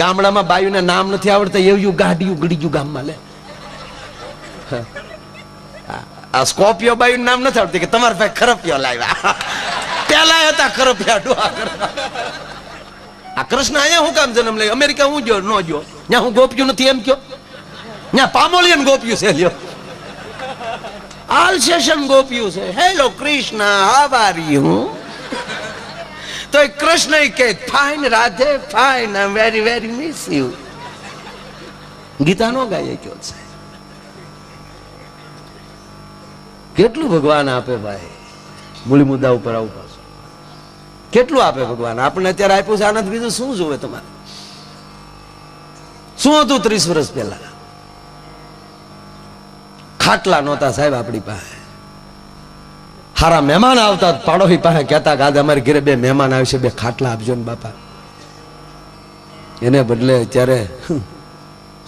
ગામડામાં બાયુને નામ નથી આવડતા એવું ગાડિયું ગડીયું ગામમાં લે. આ સ્કોપિયો બાયું નામ નથી આવડતી કે તમારા ભાઈ ખરપિયો લાવ્યા. પેલા હતા ખરપિયા ડોહા આ કૃષ્ણ અહીંયા હું કામ જન્મ લઈ? અમેરિકા હું જો નો જો ત્યાં હું ગોપ્યું નથી એમ કયો? ત્યાં પામોલિયન ગોપ્યું છે, લ્યો. આલસેશન ગોપ્યું છે. હેલો કૃષ્ણ હાવારી યુ તો એ કૃષ્ણ કે fine Radhe fine I very very miss you Gita નો ગાય કયો છે? કેટલું ભગવાન આપે ભાઈ? મૂળ મુદ્દા ઉપર આવું પાછું. કેટલું આપે ભગવાન? આપણને અત્યારે આપ્યું છે આનંદ બીજું શું જોવે તમારે? શું હતું ત્રીસ વર્ષ પહેલા? ખાટલા નહોતા સાહેબ આપણી પાસે. હારા મહેમાન આવતા પાડોશી પાસે કહેતા કે આજે અમારી ઘરે બે મહેમાન આવશે બે ખાટલા આપજો ને બાપા. એને બદલે અત્યારે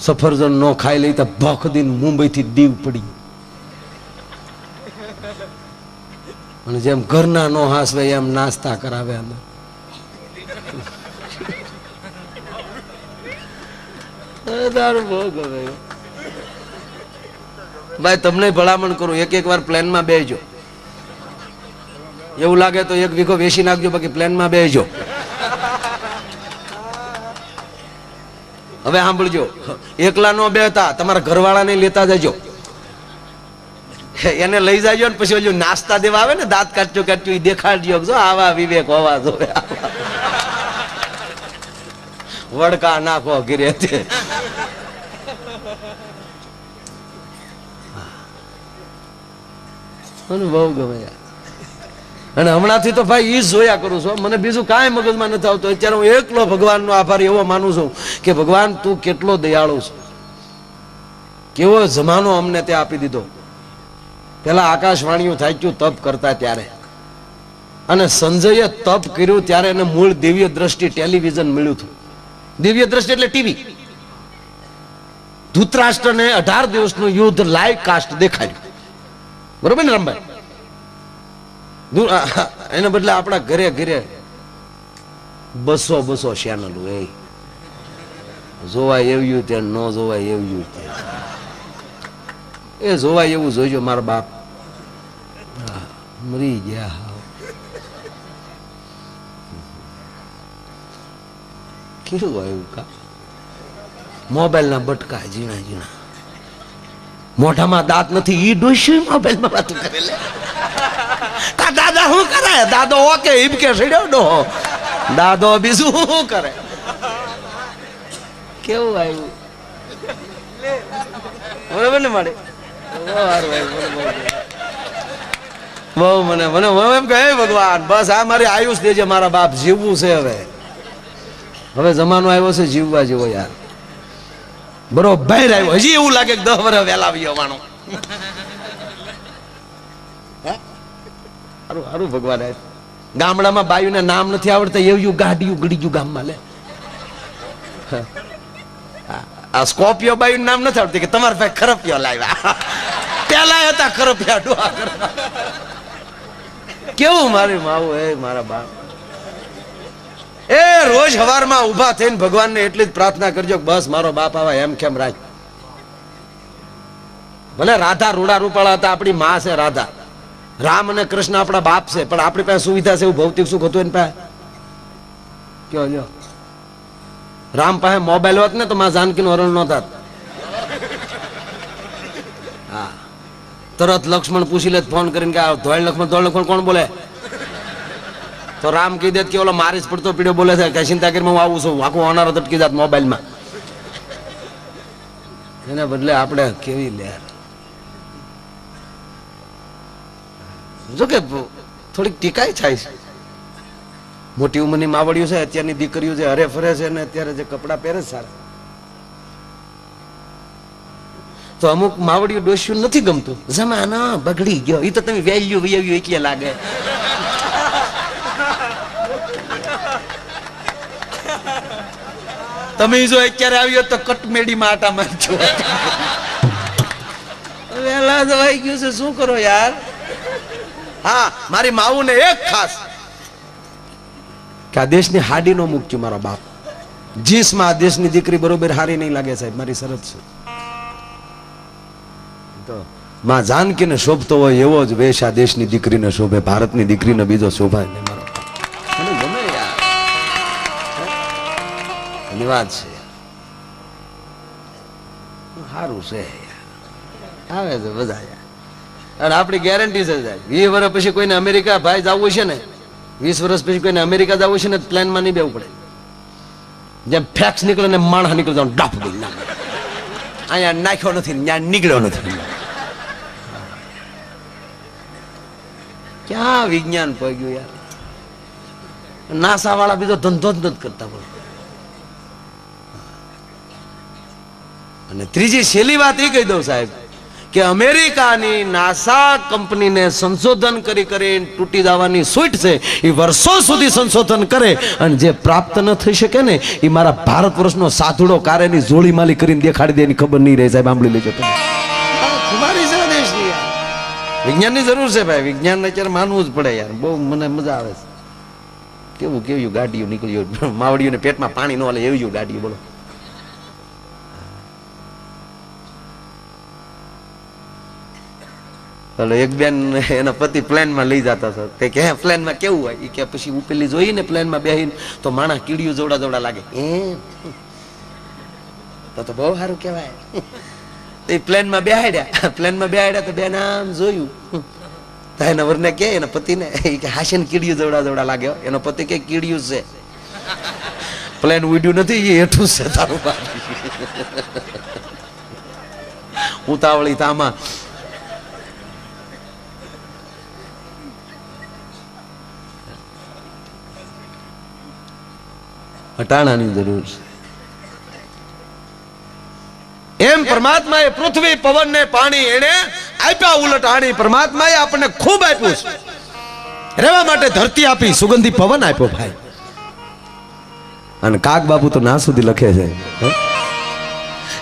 સફરજન નો ખાઈ લઈ તો ભખ દિન મુંબઈ થી દીવ પડી અને જેમ ઘરના નો હાસવે, એમ નાસ્તા કરાવે અમે ભાઈ, તમને ભલામણ કરું એક એક વાર પ્લેનમાં બેસજો. એવું લાગે તો એક વીઘો વેસી નાખજો, બાકી પ્લેનમાં બેસજો. હવે સાંભળજો, એકલા નો બેતા તમારા ઘરવાળાને લેતા જજો. એને લઈ જાજો ને પછી નાસ્તા દેવા આવે ને, દાંત કાચ્યો કાઢજો એ દેખાડજો. જો આવા વિવેક હોવા જો વડકા નાખો ઘીરે. બહુ ગમે યાર. અને હમણાંથી તો ભાઈ જ જોયા કરું છું. મને બીજું કાંઈ મગજમાં નથી આવતું. અત્યારે હું એકલો ભગવાનનો આભારી એવો માનું છું કે ભગવાન, તું કેટલો દયાળુ છે. કેવો જમાનો અમને તે આપી દીધો. પેલા આકાશવાણીઓ થાક્યું તપ કરતા ત્યારે. અને સંજયે તપ કર્યું ત્યારે એને મૂળ દિવ્ય દ્રષ્ટિ ટેલિવિઝન મળ્યું હતું. દિવ્ય દ્રષ્ટિ એટલે ટીવી. ધૂતરાષ્ટ્રને અઢાર દિવસનું યુદ્ધ લાઈવ કાસ્ટ દેખાયું બરોબર ને રમભાઈ? એના બદલે આપણા ઘરે ઘરે બસો બસો ચેનલ એ જોવાય એવું તે ન જોવાય એવું તે એ જોવાય એવું જોઈજો, મારા બાપ. મરી ગયા. કેવું આવ્યું કા મોબાઈલના બટકા ઝીણા ઝીણા. મોઢામાં દાંત નથી, ઈ ડોસ્યું મોબાઈલમાં વાતું કરે લે. તા દાદા શું કરે? દાદો ઓકે હિબકે સડ્યો ડો. દાદો બીજું શું કરે? કેવું આવ્યું? બરોબર ને મારે? બહુ મને મને એમ કહે, "હે ભગવાન, બસ આ મારી આયુષ દેજે, મારા બાપ જીવવું છે હવે. હવે જમાનો આવ્યો છે જીવવા જેવો યાર. બરોબર આવ્યો. હજી એવું લાગે કે દસ વર્ષ વહેલા આવ્યો માણો. સારું સારું ભગવાન. ગામડામાં બાયુને નામ નથી આવડતા એવું ગાડિયું ગડીયું ગામમાં લે. આ- સ્કોપિયો બાયું નામ નથી આવડતી કે તમારા પાસે ખરપિયો લાવ્યા. પેલા હતા ખરપિયા ડોહા કેવું મારી માવું, એ મારા બાપ. એ રોજ હવારમાં ઊભા થઈને ભગવાનને એટલી જ પ્રાર્થના કરજો બસ મારો બાપ આવે એમ કેમ રાખ ભલે રાધા રૂડા રૂપાળા હતા, આપણી માં છે રાધા. રામ અને કૃષ્ણ આપણા બાપ છે, પણ આપણી પાસે સુવિધા છે એવું ભૌતિક સુખ હતું એની પાસે? કયો, લ્યો. રામ પાસે મોબાઈલ હોત ને તો માં જાનકી નું હરણ નહોતા. હા. તરત લક્ષ્મણ પૂછી લે, ફોન કરીને કે ધોળ લક્ષ્મણ ધોળ લક્ષ્મણ કોણ બોલે? તો રામ કહી દેત કે ઓલો મારી પડતો પીડ્યો બોલે છે. કે ચિંતા કરી હું આવું છું. આખું ઓનર અટકી જાત મોબાઈલમાં. એના બદલે આપણે કેવી લે જો કે થોડીક ટીકાઈ થાય છે. મોટી ઉંમરની માવડિયું છે, અત્યારની દીકરીઓ જે હરે ફરે છે ને અત્યારે જે કપડાં પહેરે છે સારા. તો અમુક માવડિયું ડોસ્યું નથી ગમતું. જમાના બગડી ગયો. એ તો તમે વેલ્યુ વેલ્યુ એટલે લાગે. તમે જો અત્યારે આવ્યો તો કટમેડીમાં આટા મારજો. વેલા જવાઈ ગયું છે, શું કરો યાર? હા, મારી માવું ને એક ખાસ. કે આ દેશની હાડી નો મૂકજો મારો બાપ. જીસમાં આ દેશની દીકરી બરોબર હારી નહીં લાગે સાહેબ, મારી શરત છે. તો માં જાનકીને શોભતો હોય એવો જ વેશ આ દેશની દીકરીને શોભે, ભારતની દીકરીને બીજો શોભાય એની વાત છે. સારું છે આવે છે બધા અને આપણી ગેરંટી છે વીસ વર્ષ પછી કોઈને અમેરિકા ભાઈ જવું છે ને, વીસ વર્ષ પછી કોઈને અમેરિકા જવું છે ને પ્લેનમાં નહીં બેવું પડે. જેમ ફેક્સ નીકળે ને માણસ નીકળે તો ડાફ દઈ નાખે. અહીંયા નાખ્યો નથી, ત્યાં નીકળ્યો નથી. ક્યાં વિજ્ઞાન પગ્યું યાર? નાસા વાળા બીજો ધંધો જ નથી કરતા બોલો અને ત્રીજી છેલ્લી વાત એ કહી દઉં સાહેબ કે અમેરિકાની નાસા કંપનીને સંશોધન કરી કરીને તૂટી જવાની સૂટ છે એ વર્ષો સુધી સંશોધન કરે અને જે પ્રાપ્ત ન થઈ શકે ને એ મારા ભારત વર્ષનો સાધુડો કારેની જોડી માલી કરીને દેખાડી દે એની ખબર નહીં રહે સાહેબ સાંભળી લેજો તમે. વિજ્ઞાનની જરૂર છે ભાઈ વિજ્ઞાનને અત્યારે માનવું જ પડે યાર બહુ મને મજા આવે છે. કેવું કેવું ગાડીઓ નીકળ્યું માવડીઓને પેટમાં પાણી ન હાલે એવું ગાડીઓ બોલો. એટલે એક બેન એના પતિ પ્લેનમાં લઈ જતા હતા. તે કે, હે, પ્લેનમાં કેવું હોય? એ કે, પછી ઉપેલી જોઈ ને પ્લેનમાં બેહીને તો માણસ કીડીયું જોડા જોડા લાગે. એમ તો તો બહુ સારું કહેવાય. તે પ્લેનમાં બેહાડ્યા. પ્લેનમાં બેહાડ્યા તો બેન આમ જોયું. તો એના વરને કે, એના પતિને એ કે હાશે ને કીડીયું જોડા જોડા લાગ્યો એનો પતિ કે કીડીયું છે. પ્લેન ઉડ્યું નથી એ હેઠું છે તારું ઉતાવળી તામાં હટાણાની જરૂર છે. એમ પરમાત્માએ પૃથ્વી, પવન ને પાણી એને આપ્યા ઉલટ. આણી પરમાત્માએ આપણને ખૂબ આપ્યું છે. રહેવા માટે ધરતી આપી, સુગંધી પવન આપ્યો ભાઈ. અને કાક બાબુ તો ના સુધી લખે છે.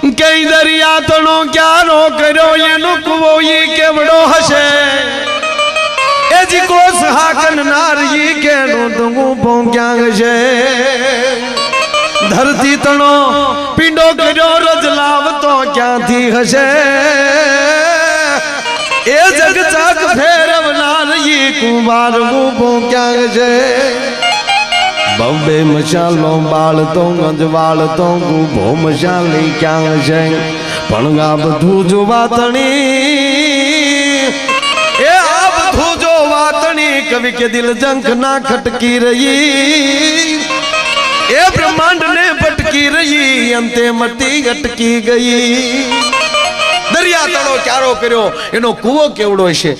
કઈ દરિયા તણો ક્યારો કર્યો એનો કુવો ઈ કેવડો હશે? એજી કોસ હાકન નારી કેનો તું ભોંગ્યા છે ધરતી તણો, પિંડો કર્યો રજ લાવતો ક્યાંથી હશે? એ જગ ચાક ફેરવનાર ઈ કુમાર ગુબો ક્યાં છે બોમ્બે મશાલો બાળતો, ગંજવાળતો, ગુભો મશાલી ક્યાં છે પણ આ બધું જો વાતણી એ આ બધું જો વાતણી કવિ કે દિલ જંખ ના ખટકી રહી. એ બ્રહ્માંડ ને ભટકી રહી, અંતે મટી અટકી ગઈ. દરિયા તળો ક્યારો કર્યો, એનો કૂવો કેવડો છે